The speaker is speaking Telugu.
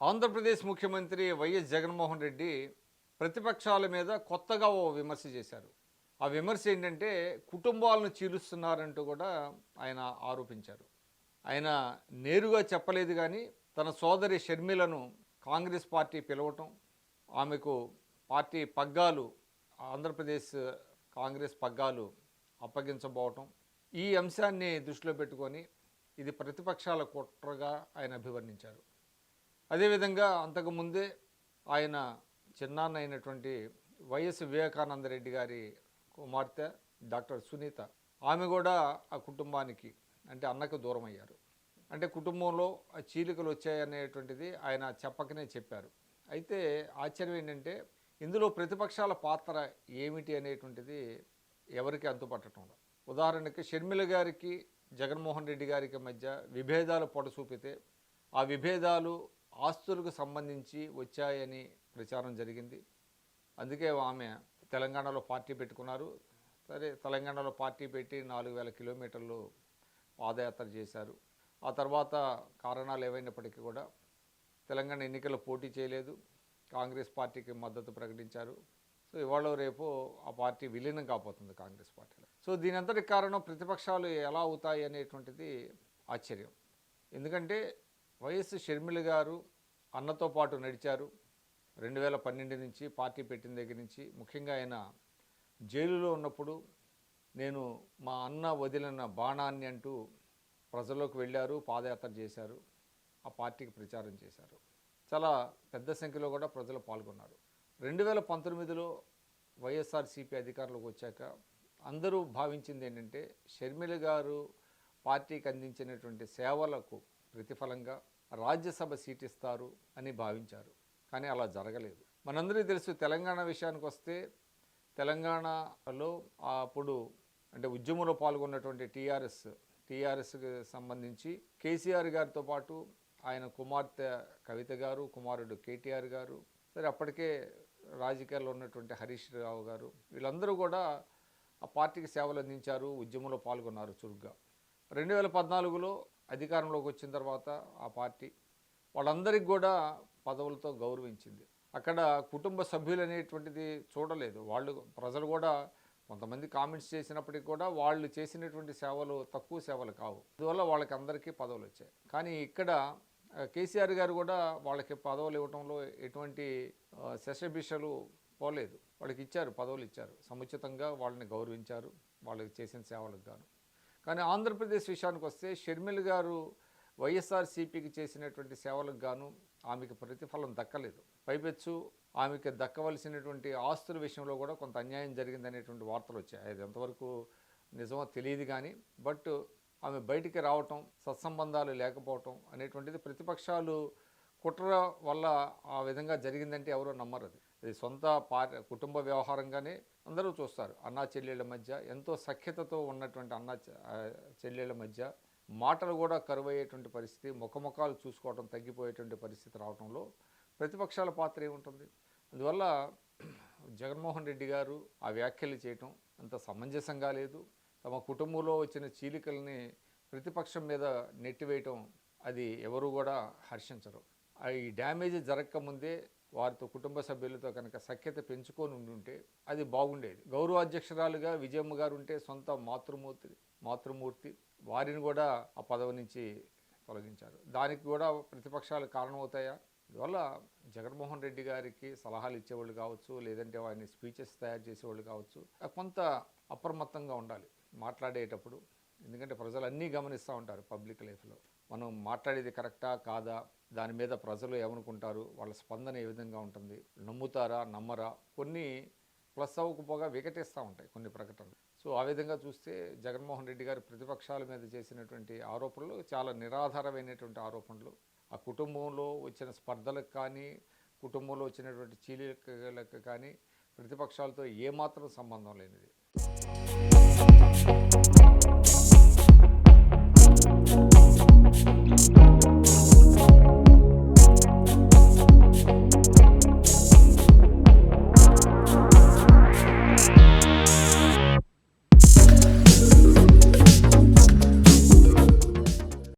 ఆంధ్రప్రదేశ్ ముఖ్యమంత్రి వైఎస్ జగన్మోహన్ రెడ్డి ప్రతిపక్షాల మీద కొత్తగా ఓ విమర్శ చేశారు. ఆ విమర్శ ఏంటంటే కుటుంబాలను చీలుస్తున్నారంటూ కూడా ఆయన ఆరోపించారు. ఆయన నేరుగా చెప్పలేదు కానీ తన సోదరి షర్మిలను కాంగ్రెస్ పార్టీ పిలవటం ఆమెకు పార్టీ పగ్గాలు ఆంధ్రప్రదేశ్ కాంగ్రెస్ పగ్గాలు అప్పగించబోవటం ఈ అంశాన్ని దృష్టిలో పెట్టుకొని ఇది ప్రతిపక్షాల కుట్రగా ఆయన అభివర్ణించారు. అదేవిధంగా అంతకుముందే ఆయన చిన్నాన్న అయినటువంటి వైఎస్ వివేకానంద రెడ్డి గారి కుమార్తె డాక్టర్ సునీత ఆమె కూడా ఆ కుటుంబానికి అంటే అన్నకు దూరం అయ్యారు అంటే కుటుంబంలో ఆ చీలికలు వచ్చాయనేటువంటిది ఆయన చెప్పకనే చెప్పారు అయితే ఆశ్చర్యం ఏంటంటే ఇందులో ప్రతిపక్షాల పాత్ర ఏమిటి అనేటువంటిది ఎవరికి అంతుపట్టడం లేదు. ఉదాహరణకి షర్మిల గారికి జగన్మోహన్ రెడ్డి గారికి మధ్య విభేదాలు పొడసూపితే ఆ విభేదాలు ఆస్తులకు సంబంధించి వచ్చాయని ప్రచారం జరిగింది. అందుకే ఆమె తెలంగాణలో పార్టీ పెట్టుకున్నారు. సరే తెలంగాణలో పార్టీ పెట్టి నాలుగు వేల కిలోమీటర్లు పాదయాత్ర చేశారు. ఆ తర్వాత కారణాలు ఏవైనప్పటికీ కూడా తెలంగాణ ఎన్నికల్లో పోటీ చేయలేదు. కాంగ్రెస్ పార్టీకి మద్దతు ప్రకటించారు. సో ఇవాళ రేపు ఆ పార్టీ విలీనం కాబోతుంది కాంగ్రెస్ పార్టీలో. సో దీని అంతటి కారణం ప్రతిపక్షాలు ఎలా అవుతాయి అనేటువంటిది ఆశ్చర్యం. ఎందుకంటే వైఎస్ షర్మిల గారు అన్నతో పాటు నడిచారు. రెండు వేల పన్నెండు నుంచి పార్టీ పెట్టిన దగ్గర నుంచి ముఖ్యంగా ఆయన జైలులో ఉన్నప్పుడు నేను మా అన్న వదిలిన బాణాన్ని అంటూ ప్రజల్లోకి వెళ్ళారు పాదయాత్ర చేశారు ఆ పార్టీకి ప్రచారం చేశారు. చాలా పెద్ద సంఖ్యలో కూడా ప్రజలు పాల్గొన్నారు. రెండు వేల పంతొమ్మిదిలో వైఎస్ఆర్సీపీ అధికారంలోకి వచ్చాక అందరూ భావించింది ఏంటంటే షర్మిల గారు పార్టీకి అందించినటువంటి సేవలకు ప్రతిఫలంగా రాజ్యసభ సీట్ ఇస్తారు అని భావించారు. కానీ అలా జరగలేదు. మనందరికీ తెలుసు తెలంగాణ విషయానికి వస్తే తెలంగాణలో అప్పుడు అంటే ఉద్యమంలో పాల్గొన్నటువంటి టీఆర్ఎస్ టీఆర్ఎస్కి సంబంధించి కేసీఆర్ గారితో పాటు ఆయన కుమార్తె కవిత గారు కుమారుడు కేటీఆర్ గారు సరే అప్పటికే రాజకీయాల్లో ఉన్నటువంటి హరీష్ రావు గారు వీళ్ళందరూ కూడా ఆ పార్టీకి సేవలు అందించారు ఉద్యమంలో పాల్గొన్నారు చురుగ్గా. రెండు వేల పద్నాలుగులో అధికారంలోకి వచ్చిన తర్వాత ఆ పార్టీ వాళ్ళందరికీ కూడా పదవులతో గౌరవించింది. అక్కడ కుటుంబ సభ్యులు అనేటువంటిది చూడలేదు. వాళ్ళు ప్రజలు కూడా కొంతమంది కామెంట్స్ చేసినప్పటికీ కూడా వాళ్ళు చేసినటువంటి సేవలు తక్కువ సేవలు కావు. అందువల్ల వాళ్ళకి అందరికీ పదవులు వచ్చాయి. కానీ ఇక్కడ కేసీఆర్ గారు కూడా వాళ్ళకి పదవులు ఇవ్వడంలో ఎటువంటి శశభిషలు శశబిషలు పోలేదు. వాళ్ళకి ఇచ్చారు పదవులు ఇచ్చారు. సముచితంగా వాళ్ళని గౌరవించారు. వాళ్ళకి చేసిన సేవలకు గాను. కానీ ఆంధ్రప్రదేశ్ విషయానికి వస్తే షర్మిల్ గారు వైఎస్ఆర్సీపీకి చేసినటువంటి సేవలకు గాను ఆమెకు ప్రతిఫలం దక్కలేదు. పైపెచ్చు ఆమెకి దక్కవలసినటువంటి ఆస్తుల విషయంలో కూడా కొంత అన్యాయం జరిగిందనేటువంటి వార్తలు వచ్చాయి. అది ఎంతవరకు నిజమో తెలియదు కానీ బట్ ఆమె బయటికి రావటం సత్సంబంధాలు లేకపోవటం అనేటువంటిది ప్రతిపక్షాలు కుట్ర వల్ల ఆ విధంగా జరిగిందంటే ఎవరో నమ్మరు అది. సొంత పార్ కుటుంబ వ్యవహారంగానే అందరూ చూస్తారు. అన్నా చెల్లెళ్ళ మధ్య ఎంతో సఖ్యతతో ఉన్నటువంటి అన్నా చెల్లెళ్ళ మధ్య మాటలు కూడా కరువయ్యేటువంటి పరిస్థితి ముఖముఖాలు చూసుకోవడం తగ్గిపోయేటువంటి పరిస్థితి రావడంలో ప్రతిపక్షాల పాత్ర ఏముంటుంది? అందువల్ల జగన్మోహన్ రెడ్డి గారు ఆ వ్యాఖ్యలు చేయటం అంత సమంజసంగా లేదు. తమ కుటుంబంలో వచ్చిన చీలికల్ని ప్రతిపక్షం మీద నెట్టివేయటం అది ఎవరు కూడా హర్షించరు. ఆ ఈ డ్యామేజ్ జరగకముందే వారితో కుటుంబ సభ్యులతో కనుక సఖ్యత పెంచుకొని ఉండుంటే అది బాగుండేది. గౌరవ అధ్యక్షురాలుగా విజయమ్మ గారు ఉంటే సొంత మాతృమూర్తి మాతృమూర్తి వారిని కూడా ఆ పదవి నుంచి తొలగించారు. దానికి కూడా ప్రతిపక్షాలు కారణమవుతాయా? అందువల్ల జగన్మోహన్ రెడ్డి గారికి సలహాలు ఇచ్చేవాళ్ళు కావచ్చు లేదంటే వారిని స్పీచెస్ తయారు చేసేవాళ్ళు కావచ్చు కొంత అప్రమత్తంగా ఉండాలి మాట్లాడేటప్పుడు. ఎందుకంటే ప్రజలు అన్నీ గమనిస్తూ ఉంటారు పబ్లిక్ లైఫ్లో. మనం మాట్లాడేది కరెక్టా కాదా? దాని మీద ప్రజలు ఏమనుకుంటారు? వాళ్ళ స్పందన ఏ విధంగా ఉంటుంది? నమ్ముతారా? నమ్మరా? కొన్ని ప్లస్ అవ్వకపోగా వికటిస్తూ ఉంటాయి కొన్ని ప్రకటనలు. సో ఆ విధంగా చూస్తే జగన్మోహన్ రెడ్డి గారు ప్రతిపక్షాల మీద చేసినటువంటి ఆరోపణలు చాలా నిరాధారమైనటువంటి ఆరోపణలు. ఆ కుటుంబంలో వచ్చిన స్పర్ధలకు కానీ కుటుంబంలో వచ్చినటువంటి చీలికలకు కానీ ప్రతిపక్షాలతో ఏమాత్రం సంబంధం లేనిది.